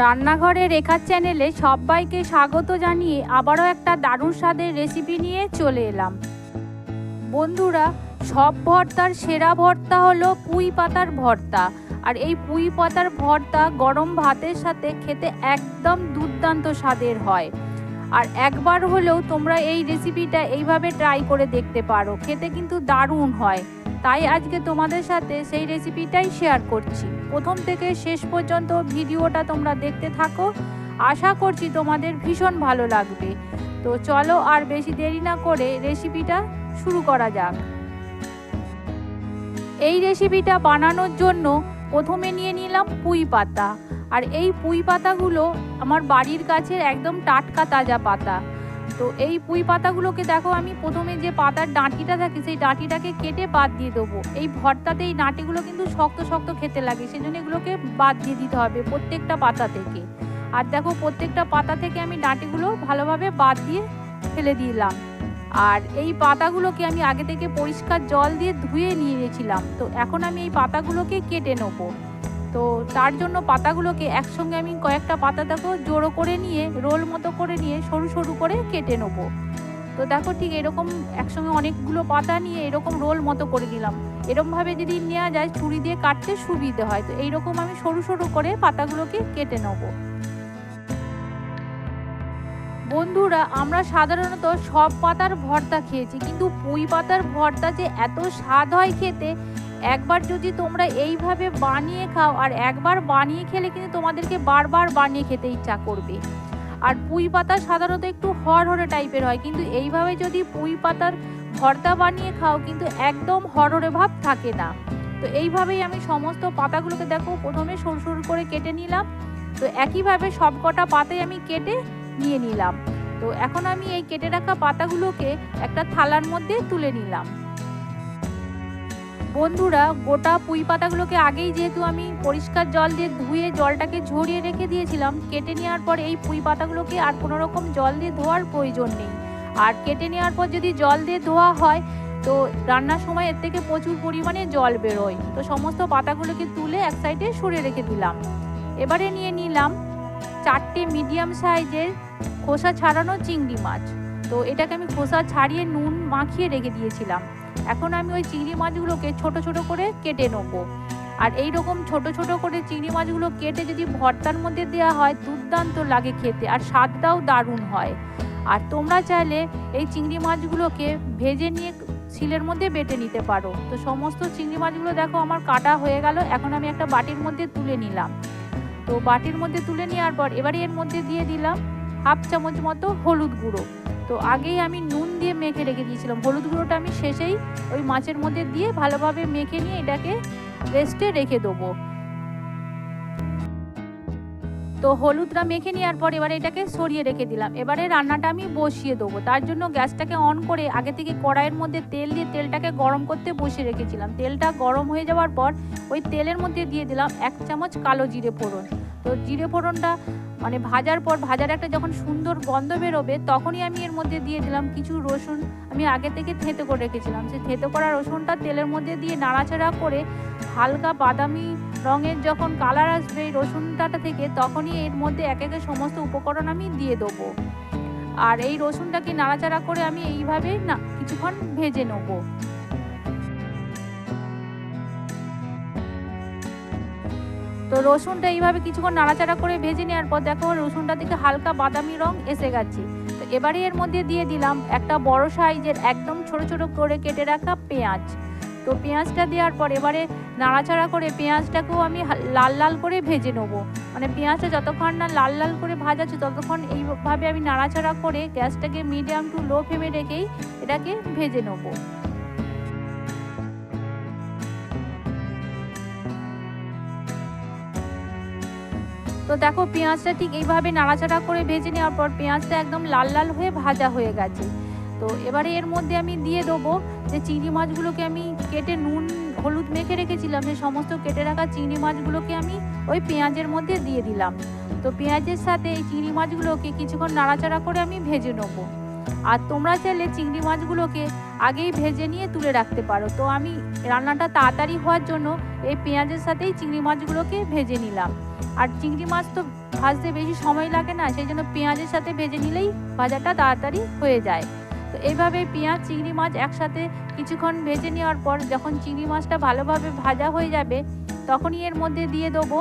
রান্নাঘরে রেখার চ্যানেলে সবাইকে স্বাগত জানিয়ে আবারও একটা দারুণ স্বাদের রেসিপি নিয়ে চলে এলাম। বন্ধুরা, সব ভর্তার সেরা ভর্তা হলো পুঁই পাতার ভর্তা। আর এই পুঁই পাতার ভর্তা গরম ভাতের সাথে খেতে একদম দুর্দান্ত স্বাদের হয়। আর একবার হলেও তোমরা এই রেসিপিটা এইভাবে ট্রাই করে দেখতে পারো। খেতে কিন্তু দারুণ হয়। তাই আজকে তোমাদের সাথে সেই রেসিপিটাই শেয়ার করছি। প্রথম থেকে শেষ পর্যন্ত ভিডিওটা তোমরা দেখতে থাকো। আশা করছি তোমাদের ভীষণ ভালো লাগবে। তো চলো আর বেশি দেরি না করে রেসিপিটা শুরু করা যাক। এই রেসিপিটা বানানোর জন্য প্রথমে নিয়ে নিলাম পুঁই পাতা। আর এই পুঁই পাতাগুলো আমার বাড়ির কাছের একদম টাটকা তাজা পাতা। তো এই পুঁই পাতাগুলোকে দেখো, আমি প্রথমে যে পাতার ডাঁটিটা থাকে, সেই ডাঁটিটাকে কেটে বাদ দিয়ে দেবো। এই ভর্তাতে এই ডাঁটিগুলো কিন্তু শক্ত শক্ত খেতে লাগে সেই জন্য এগুলোকে বাদ দিয়ে দিতে হবে প্রত্যেকটা পাতা থেকে। আর দেখো, প্রত্যেকটা পাতা থেকে আমি ডাঁটিগুলো ভালোভাবে বাদ দিয়ে ফেলে দিলাম। আর এই পাতাগুলোকে আমি আগে থেকে পরিষ্কার জল দিয়ে ধুয়ে নিয়ে নিয়েছিলাম তো এখন আমি এই পাতাগুলোকে কেটে নেব। তো তার জন্য পাতাগুলোকে একসঙ্গে আমি কয়েকটা পাতা দেখো, জোড়ো করে নিয়ে, রোল মতো করে নিয়ে সরু সরু করে কেটে নেব। তো দেখো ঠিক এরকম একসঙ্গে অনেকগুলো পাতা নিয়ে এরকম রোল মতো করে দিলাম। এরকমভাবে যদি নেওয়া যায় ছুরি দিয়ে কাটতে সুবিধে হয়। তো এইরকম আমি সরু সরু করে পাতাগুলোকে কেটে নেব। বন্ধুরা, আমরা সাধারণত সব পাতার ভর্তা খেয়েছি, কিন্তু পুঁই পাতার ভর্তা যে এত স্বাদ হয় খেতে একবার যদি তোমরা এইভাবে বানিয়ে খাও আর একবার বানিয়ে খেলে কিন্তু তোমাদেরকে বারবার বানিয়ে খেতে ইচ্ছা করবে। আর পুঁই পাতা সাধারণত একটু হরহরে টাইপের হয়, কিন্তু এইভাবে যদি পুঁই পাতার ভর্তা বানিয়ে খাও কিন্তু একদম হরহরে ভাব থাকে না। তো এইভাবেই আমি সমস্ত পাতাগুলোকে দেখো প্রথমে সরু সরু করে কেটে নিলাম। তো একইভাবে সব কটা পাতাই আমি কেটে নিয়ে নিলাম। তো এখন আমি এই কেটে রাখা পাতাগুলোকে একটা থালার মধ্যে তুলে নিলাম। বন্ধুরা, গোটা পুঁই পাতাগুলোকে আগেই যেহেতু আমি পরিষ্কার জল দিয়ে ধুয়ে জলটাকে ঝরিয়ে রেখে দিয়েছিলাম, কেটে নেওয়ার পর এই পুঁই পাতাগুলোকে আর কোনো রকম জল দিয়ে ধোয়ার প্রয়োজন নেই। আর কেটে নেওয়ার পর যদি জল দিয়ে ধোয়া হয়, তো রান্নার সময় এর থেকে প্রচুর পরিমাণে জল বেরোয়। তো সমস্ত পাতাগুলোকে তুলে এক সাইডে সরিয়ে রেখে দিলাম। এবারে নিয়ে নিলাম চারটে মিডিয়াম সাইজের খোসা ছাড়ানো চিংড়ি মাছ। তো এটাকে আমি খোসা ছাড়িয়ে নুন মাখিয়ে রেখে দিয়েছিলাম। এখন আমি ওই চিংড়ি মাছগুলোকে ছোট ছোট করে কেটে নেব। আর এই রকম ছোট ছোট করে চিংড়ি মাছগুলো কেটে যদি ভর্তার মধ্যে দেওয়া হয়, দুর্দান্ত লাগে খেতে আর স্বাদটাও দারুণ হয়। আর তোমরা চাইলে এই চিংড়ি মাছগুলোকে ভেজে নিয়ে শিলের মধ্যে বেটে নিতে পারো। তো সমস্ত চিংড়ি মাছগুলো দেখো আমার কাটা হয়ে গেল, এখন আমি একটা বাটির মধ্যে তুলে নিলাম। তো বাটির মধ্যে তুলে নেওয়ার পর এবারে এর মধ্যে দিয়ে দিলাম হাফ চামচ মতো হলুদ গুঁড়ো। তো আগেই আমি নুন দিয়ে মেখে রেখে দিয়েছিলাম। হলুদ গুঁড়োটা আমি শেষেই ওই মাছের মধ্যে দিয়ে ভালোভাবে মেখে নিয়ে এটাকে রেস্টে রেখে দেবো। তো হলুদটা মেখে নেওয়ার পর এবারে এটাকে সরিয়ে রেখে দিলাম। এবারে রান্নাটা আমি বসিয়ে দেবো। তার জন্য গ্যাসটাকে অন করে আগে থেকে কড়াইয়ের মধ্যে তেল দিয়ে তেলটাকে গরম করতে বসিয়ে রেখেছিলাম। তেলটা গরম হয়ে যাওয়ার পর ওই তেলের মধ্যে দিয়ে দিলাম এক চামচ কালো জিরে ফোড়ন। তো জিরে ফোড়নটা মানে ভাজার পর ভাজার একটা যখন সুন্দর গন্ধ বেরোবে তখনই আমি এর মধ্যে দিয়ে দিলাম কিছু রসুন। আমি আগে থেকে থেতো করে রেখেছিলাম। সেই থেতো করা রসুনটা তেলের মধ্যে দিয়ে নাড়াচাড়া করে হালকা বাদামি রঙের যখন কালার আসবে এই রসুনটাটা থেকে তখনই এর মধ্যে এক একে সমস্ত উপকরণ আমি দিয়ে দেবো। আর এই রসুনটাকে নাড়াচাড়া করে আমি এইভাবে না কিছুক্ষণ ভেজে নেব। তো রসুনটা এইভাবে কিছুক্ষণ নাড়াচাড়া করে ভেজে নেওয়ার পর দেখো রসুনটা থেকে হালকা বাদামি রং এসে গেছে। তো এবারে এর মধ্যে দিয়ে দিলাম একটা বড় সাইজের একদম ছোট ছোট করে কেটে রাখা পেঁয়াজ। তো পেঁয়াজটা দেওয়ার পর এবারে নাড়াচাড়া করে পেঁয়াজটাকেও আমি লাল লাল করে ভেজে নেব। মানে পেঁয়াজটা যতক্ষণ না লাল লাল করে ভাজাচ্ছে ততক্ষণ এইভাবে আমি নাড়াচাড়া করে গ্যাসটাকে মিডিয়াম টু লো ফ্লেমে রেখেই এটাকে ভেজে নেব। তো দেখো পেঁয়াজটা ঠিক এইভাবে নাড়াচাড়া করে ভেজে নেওয়ার পর পেঁয়াজটা একদম লাল লাল হয়ে ভাজা হয়ে গেছে। তো এবারে এর মধ্যে আমি দিয়ে দেবো যে চিংড়ি মাছগুলোকে আমি কেটে নুন, হলুদ মেখে রেখেছিলাম, যে সমস্ত কেটে রাখা চিংড়ি মাছগুলোকে আমি ওই পেঁয়াজের মধ্যে দিয়ে দিলাম। তো পেঁয়াজের সাথে এই চিংড়ি মাছগুলোকে কিছুক্ষণ নাড়াচাড়া করে আমি ভেজে নেব। আর তোমরা চাইলে চিংড়ি মাছগুলোকে আগেই ভেজে নিয়ে তুলে রাখতে পারো। তো আমি রান্নাটা তাড়াতাড়ি হওয়ার জন্য এই পেঁয়াজের সাথেই চিংড়ি মাছগুলোকে ভেজে নিলাম। আর চিংড়ি মাছ তো ভাজতে বেশি সময় লাগে না, সেই জন্য পেঁয়াজের সাথে ভেজে নিলেই ভাজাটা তাড়াতাড়ি হয়ে যায়। তো এইভাবে পেঁয়াজ, চিংড়ি মাছ একসাথে কিছুক্ষণ ভেজে নেওয়ার পর যখন চিংড়ি মাছটা ভালোভাবে ভাজা হয়ে যাবে, তখনই এর মধ্যে দিয়ে দেবো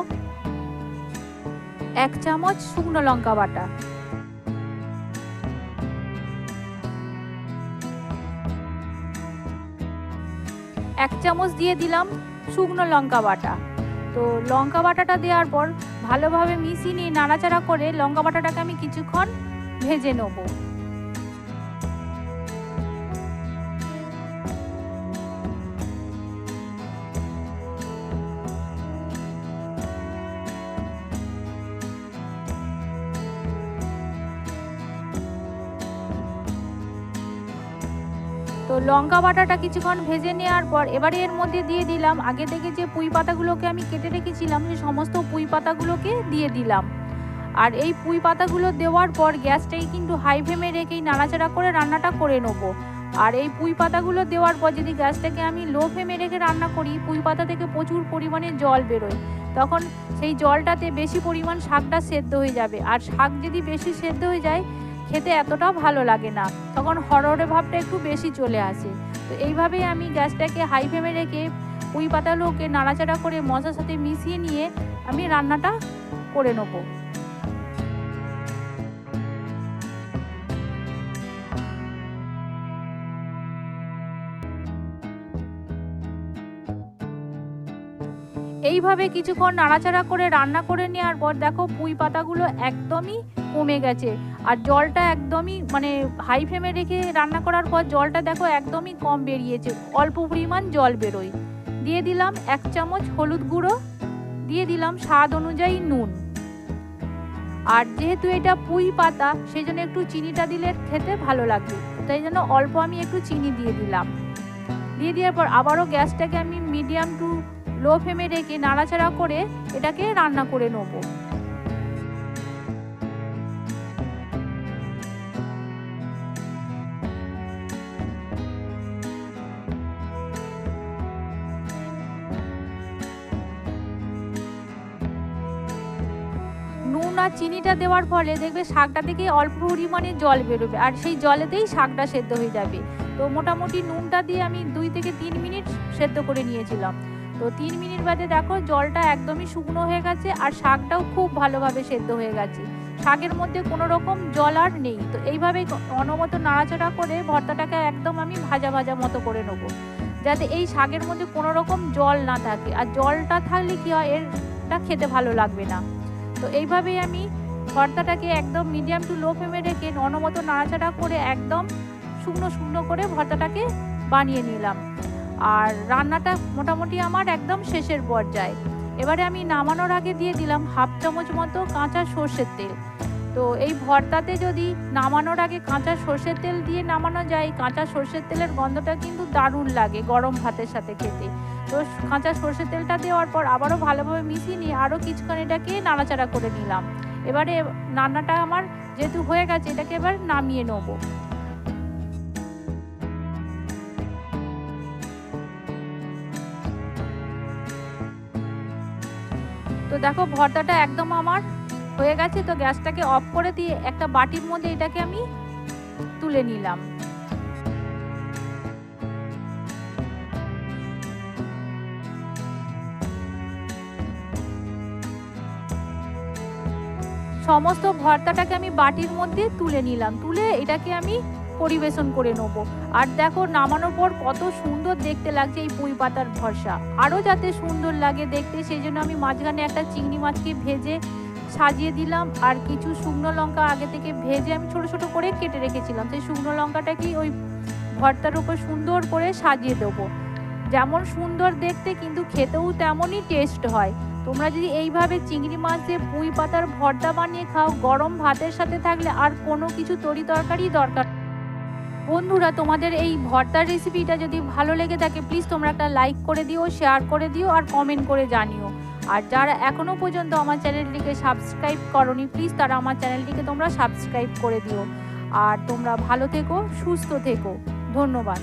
এক চামচ শুকনো লঙ্কা বাটা। এক চামচ দিয়ে দিলাম শুকনো লঙ্কা বাটা। তো লঙ্কা বাটাটা দেওয়ার পর ভালোভাবে মিশিয়ে নিয়ে নাড়াচাড়া করে লঙ্কা বাটাটাকে আমি কিছুক্ষণ ভেজে নেব। তো লঙ্কা বাটাটা কিছুক্ষণ ভেজে নেওয়ার পর এবারে এর মধ্যে দিয়ে দিলাম। আগে থেকে যে পুঁই পাতাগুলোকে আমি কেটে রেখেছিলাম সেই সমস্ত পুঁই পাতাগুলোকে দিয়ে দিলাম। আর এই পুঁই পাতাগুলো দেওয়ার পর গ্যাসটাই কিন্তু হাই ফ্লেমে রেখেই নাড়াচাড়া করে রান্নাটা করে নেব। আর এই পুঁই পাতাগুলো দেওয়ার পর যদি গ্যাসটাকে আমি লো ফ্লেমে রেখে রান্না করি, পুঁই পাতা থেকে প্রচুর পরিমাণে জল বেরোয়। তখন সেই জলটাতে বেশি পরিমাণ শাকটা সেদ্ধ হয়ে যাবে। আর শাক যদি বেশি সেদ্ধ হয়ে যায় খেতে এতটা ভালো লাগে না। তখন হরহরে ভাবটা একটু বেশি চলে আসে। তো এইভাবেই আমি গ্যাসটাকে হাই ফ্লেমে রেখে পুঁই পাতাগুলোকে নাড়াচাড়া করে মশার সাথে মিশিয়ে নিয়ে আমি রান্নাটা করে নেব। এইভাবে কিছুক্ষণ নাড়াচাড়া করে রান্না করে নেওয়ার পর দেখো পুঁই পাতাগুলো একদমই কমে গেছে। আর জলটা একদমই মানে হাই ফ্লেমে রেখে রান্না করার পর জলটা দেখো একদমই কম বেরিয়েছে। অল্প পরিমাণ জল বেরোয়। দিয়ে দিলাম এক চামচ হলুদ গুঁড়ো। দিয়ে দিলাম স্বাদ অনুযায়ী নুন। আর যেহেতু এটা পুঁই পাতা সেই জন্য একটু চিনিটা দিলে খেতে ভালো লাগবে তাই জন্য অল্প আমি একটু চিনি দিয়ে দিলাম। দিয়ে দেওয়ার পর আবারও গ্যাসটাকে আমি মিডিয়াম টু লো ফ্লেমে রেখে নাড়াচাড়া করে এটাকে রান্না করে নেব। আর চিনিটা দেওয়ার ফলে দেখবে শাকটা থেকে অল্প পরিমাণে জল বেরোবে আর সেই জলেতেই শাকটা সেদ্ধ হয়ে যাবে। তো মোটামুটি নুনটা দিয়ে আমি দুই থেকে তিন মিনিট সেদ্ধ করে নিয়েছিলাম। তো তিন মিনিট বাদে দেখো জলটা একদমই শুকনো হয়ে গেছে আর শাকটাও খুব ভালোভাবে সেদ্ধ হয়ে গেছে। শাকের মধ্যে কোনো রকম জল আর নেই। তো এইভাবে অনবত নাড়াচাড়া করে ভর্তাটাকে একদম আমি ভাজা ভাজা মতো করে নেব। যাতে এই শাকের মধ্যে কোনো রকম জল না থাকে। আর জলটা থাকলে কি হয়? এরটা খেতে ভালো লাগবে না। তো এইভাবেই আমি ভর্তাটাকে একদম মিডিয়াম টু লো ফ্লেমে রেখে অনমতো নাড়াচাড়া করে একদম শুকনো শুকনো করে ভর্তাটাকে বানিয়ে নিলাম। আর রান্নাটা মোটামুটি আমার একদম শেষের পর্যায়ে। এবারে আমি নামানোর আগে দিয়ে দিলাম হাফ চামচ মতো কাঁচা সর্ষের তেল। তো এই ভর্তাতে যদি নামানোর আগে কাঁচা সর্ষের তেল দিয়ে নামানো যায়, কাঁচা সর্ষের তেলের গন্ধটা কিন্তু দারুণ লাগে গরম ভাতের সাথে খেতে। তো কাঁচা সর্ষের তেলটা দেওয়ার পর আবারও ভালোভাবে মিশিয়ে নিয়ে আরও কিছুক্ষণ এটাকে নাড়াচাড়া করে নিলাম। এবারে রান্নাটা আমার যেহেতু হয়ে গেছে, এটাকে এবার নামিয়ে নেব। তো দেখো ভর্তাটা একদম আমার হয়ে গেছে, তো গ্যাসটাকে অফ করে দিয়ে একটা বাটির মধ্যে এটাকে আমি তুলে নিলাম। সমস্ত ভর্তাটাকে আমি বাটির মধ্যে তুলে নিলাম। তুলে এটাকে আমি পরিবেশন করে নেব। আর দেখো, নামানোর পর কত সুন্দর দেখতে লাগছে এই পুঁই পাতার ভরসা। আরও যাতে সুন্দর লাগে দেখতে, সেই জন্য আমি মাঝখানে একটা চিংড়ি মাছকে ভেজে সাজিয়ে দিলাম আর কিছু শুকনো লঙ্কা আগে থেকে ভেজে আমি ছোট ছোট করে কেটে রেখেছিলাম। সেই শুকনো লঙ্কাটাকে ওই ভর্তার উপর সুন্দর করে সাজিয়ে দেবো। যেমন সুন্দর দেখতে কিন্তু খেতেও তেমনই টেস্ট হয়। তোমরা যদি এইভাবে চিংড়ি মাছ দিয়ে পুঁই পাতার ভর্তা বানিয়ে খাও, গরম ভাতের সাথে থাকলে আর কোনো কিছু তরি তরকারি দরকার বন্ধুরা, তোমাদের এই ভর্তার রেসিপিটা যদি ভালো লেগে থাকে প্লিজ তোমরা একটা লাইক করে দিও শেয়ার করে দিও, আর কমেন্ট করে জানিও। আর যারা এখনও পর্যন্ত আমার চ্যানেলটিকে সাবস্ক্রাইব করনি প্লিজ তারা আমার চ্যানেলটিকে তোমরা সাবস্ক্রাইব করে দিও। আর তোমরা ভালো থেকো, সুস্থ থেকো। ধন্যবাদ।